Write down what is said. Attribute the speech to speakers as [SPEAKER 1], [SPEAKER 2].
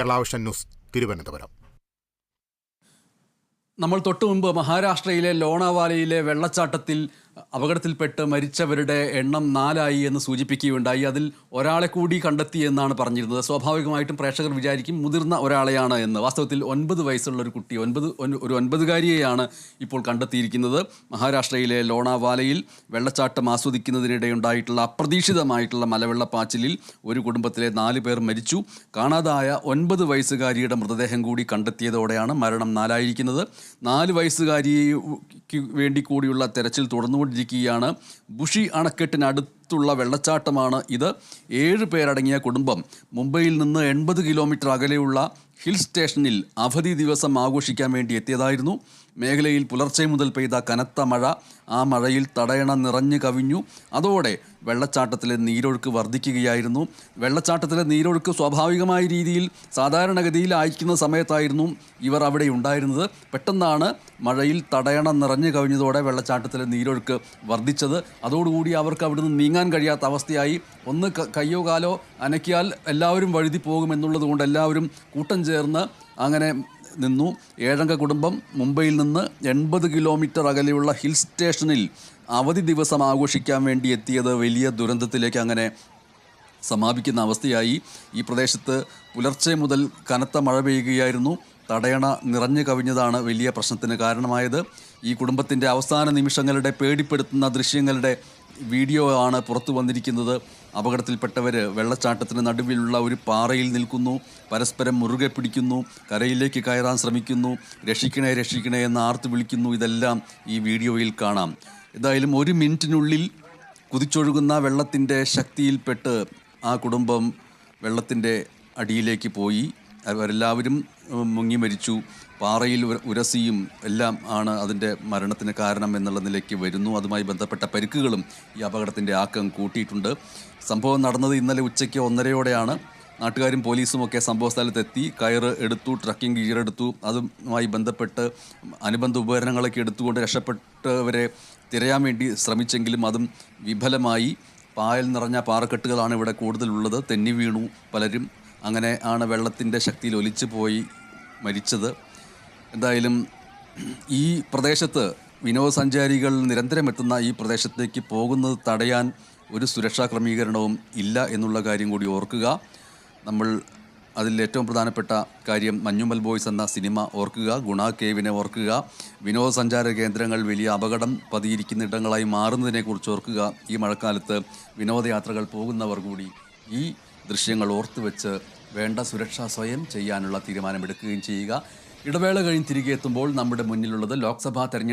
[SPEAKER 1] Kerala vision news Thiruvananthapuram.
[SPEAKER 2] നമ്മൾ തൊട്ടു മുമ്പ് മഹാരാഷ്ട്രയിലെ ലോണാവാലയിലെ വെള്ളച്ചാട്ടത്തിൽ അപകടത്തിൽപ്പെട്ട് മരിച്ചവരുടെ എണ്ണം നാലായി എന്ന് സൂചിപ്പിക്കുകയുണ്ടായി. അതിൽ ഒരാളെ കൂടി കണ്ടെത്തി എന്നാണ് പറഞ്ഞിരുന്നത്. സ്വാഭാവികമായിട്ടും പ്രേക്ഷകർ വിചാരിക്കും മുതിർന്ന ഒരാളെയാണ് എന്ന്. വാസ്തവത്തിൽ ഒൻപത് വയസ്സുള്ള ഒരു കുട്ടി ഒൻപത് ഒൻ- ഒരു ഒൻപതുകാരിയെയാണ് ഇപ്പോൾ കണ്ടെത്തിയിരിക്കുന്നത്. മഹാരാഷ്ട്രയിലെ ലോണാവാലയിൽ വെള്ളച്ചാട്ടം ആസ്വദിക്കുന്നതിനിടെ ഉണ്ടായിട്ടുള്ള അപ്രതീക്ഷിതമായിട്ടുള്ള മലവെള്ളപ്പാച്ചിലിൽ ഒരു കുടുംബത്തിലെ നാല് പേർ മരിച്ചു. കാണാതായ ഒൻപത് വയസ്സുകാരിയുടെ മൃതദേഹം കൂടി കണ്ടെത്തിയതോടെയാണ് മരണം നാലായിരിക്കുന്നത്. നാല് വയസ്സുകാരിക്ക് വേണ്ടി കൂടിയുള്ള തെരച്ചിൽ തുടർന്നുകൊണ്ടിരിക്കുകയാണ്. ബുഷി അണക്കെട്ടിനടുത്തുള്ള വെള്ളച്ചാട്ടമാണ് ഇത്. ഏഴ് പേരടങ്ങിയ കുടുംബം മുംബൈയിൽ നിന്ന് എൺപത് കിലോമീറ്റർ അകലെയുള്ള ഹിൽ സ്റ്റേഷനിൽ അവധി ദിവസം ആഘോഷിക്കാൻ വേണ്ടി എത്തിയതായിരുന്നു. മേഖലയിൽ പുലർച്ചെ മുതൽ പെയ്ത കനത്ത മഴ ആ മഴയിൽ തടയണ നിറഞ്ഞു കവിഞ്ഞു. അതോടെ വെള്ളച്ചാട്ടത്തിലെ നീരൊഴുക്ക് വർദ്ധിക്കുകയായിരുന്നു. വെള്ളച്ചാട്ടത്തിലെ നീരൊഴുക്ക് സ്വാഭാവികമായ രീതിയിൽ സാധാരണഗതിയിൽ അയക്കുന്ന സമയത്തായിരുന്നു ഇവർ അവിടെ ഉണ്ടായിരുന്നത്. പെട്ടെന്നാണ് മഴയിൽ തടയണ നിറഞ്ഞു കവിഞ്ഞതോടെ വെള്ളച്ചാട്ടത്തിലെ നീരൊഴുക്ക് വർദ്ധിച്ചത്. അതോടുകൂടി അവർക്ക് അവിടുന്ന് നീങ്ങാൻ കഴിയാത്ത അവസ്ഥയായി. ഒന്ന് കയ്യോ കാലോ അനക്കിയാൽ എല്ലാവരും വഴുതി പോകുമെന്നുള്ളത് കൊണ്ട് എല്ലാവരും കൂട്ടം ചേർന്ന് അങ്ങനെ നിന്നു. ഏഴംഗ കുടുംബം മുംബൈയിൽ നിന്ന് എൺപത് കിലോമീറ്റർ അകലെയുള്ള ഹിൽ സ്റ്റേഷനിൽ അവധി ദിവസം ആഘോഷിക്കാൻ വേണ്ടി എത്തിയത് വലിയ ദുരന്തത്തിലേക്ക് അങ്ങനെ സമാപിക്കുന്ന അവസ്ഥയായി. ഈ പ്രദേശത്ത് പുലർച്ചെ മുതൽ കനത്ത മഴ പെയ്യുകയായിരുന്നു. തടയണ നിറഞ്ഞു കവിഞ്ഞതാണ് വലിയ പ്രശ്നത്തിന് കാരണമായത്. ഈ കുടുംബത്തിന്റെ അവസാന നിമിഷങ്ങളുടെ പേടിപ്പെടുത്തുന്ന ദൃശ്യങ്ങളുടെ വീഡിയോ ആണ് പുറത്തു വന്നിരിക്കുന്നത്. അപകടത്തിൽപ്പെട്ടവർ വെള്ളച്ചാട്ടത്തിന് നടുവിലുള്ള ഒരു പാറയിൽ നിൽക്കുന്നു. പരസ്പരം മുറുകെ പിടിക്കുന്നു. കരയിലേക്ക് കയറാൻ ശ്രമിക്കുന്നു. രക്ഷിക്കണേ രക്ഷിക്കണേ എന്ന് ആർത്ത് വിളിക്കുന്നു. ഇതെല്ലാം ഈ വീഡിയോയിൽ കാണാം. എന്തായാലും ഒരു മിനിറ്റിനുള്ളിൽ കുതിച്ചൊഴുകുന്ന വെള്ളത്തിന്റെ ശക്തിയിൽപ്പെട്ട് ആ കുടുംബം വെള്ളത്തിന്റെ അടിയിലേക്ക് പോയി. അവരെല്ലാവരും മുങ്ങി മരിച്ചു. പാറയിൽ ഉര- ഉരസിയും എല്ലാം ആണ് അതിന്റെ മരണത്തിന് കാരണം എന്നുള്ള നിലയ്ക്ക് വരുന്നു. അതുമായി ബന്ധപ്പെട്ട പരിക്കുകളും ഈ അപകടത്തിന്റെ ആക്കം കൂട്ടിയിട്ടുണ്ട്. സംഭവം നടന്നത് ഇന്നലെ ഉച്ചയ്ക്ക് ഒന്നരയോടെയാണ്. നാട്ടുകാരും പോലീസും ഒക്കെ സംഭവ സ്ഥലത്തെത്തി കയറ് എടുത്തു ട്രക്കിംഗ് ഗിയർ എടുത്തു അതുമായി ബന്ധപ്പെട്ട് അനുബന്ധ ഉപകരണങ്ങളൊക്കെ എടുത്തുകൊണ്ട് രക്ഷപ്പെട്ടവരെ തിരയാൻ വേണ്ടി ശ്രമിച്ചെങ്കിലും അതും വിഫലമായി. പായൽ നിറഞ്ഞ പാറക്കെട്ടുകളാണ് ഇവിടെ കൂടുതലുള്ളത്. തെന്നി വീണു പലരും. അങ്ങനെ ആണ് വെള്ളത്തിന്റെ ശക്തിയിൽ ഒലിച്ചു പോയി മരിച്ചത്. എന്തായാലും ഈ പ്രദേശത്ത് വിനോദസഞ്ചാരികൾ നിരന്തരം എത്തുന്ന ഈ പ്രദേശത്തേക്ക് പോകുന്നത് തടയാൻ ഒരു സുരക്ഷാ ക്രമീകരണവും ഇല്ല എന്നുള്ള കാര്യം കൂടി ഓർക്കുക. നമ്മൾ അതിൽ ഏറ്റവും പ്രധാനപ്പെട്ട കാര്യം മഞ്ഞുമൽ ബോയ്സ് എന്ന സിനിമ ഓർക്കുക ഗുണ കേവിനെ ഓർക്കുക വിനോദസഞ്ചാര കേന്ദ്രങ്ങൾ വലിയ അപകടം പതിയിരിക്കുന്ന ഇടങ്ങളായി മാറുന്നതിനെക്കുറിച്ച് ഓർക്കുക. ഈ മഴക്കാലത്ത് വിനോദയാത്രകൾ പോകുന്നവർ കൂടി ഈ ദൃശ്യങ്ങൾ ഓർത്തുവെച്ച് വേണ്ട സുരക്ഷാ സ്വയം ചെയ്യാനുള്ള തീരുമാനമെടുക്കുകയും ചെയ്യുക. ഇടവേള കഴിഞ്ഞ് തിരികെ എത്തുമ്പോൾ നമ്മുടെ മുന്നിലുള്ളത് ലോക്സഭാ തെരഞ്ഞെടുപ്പ്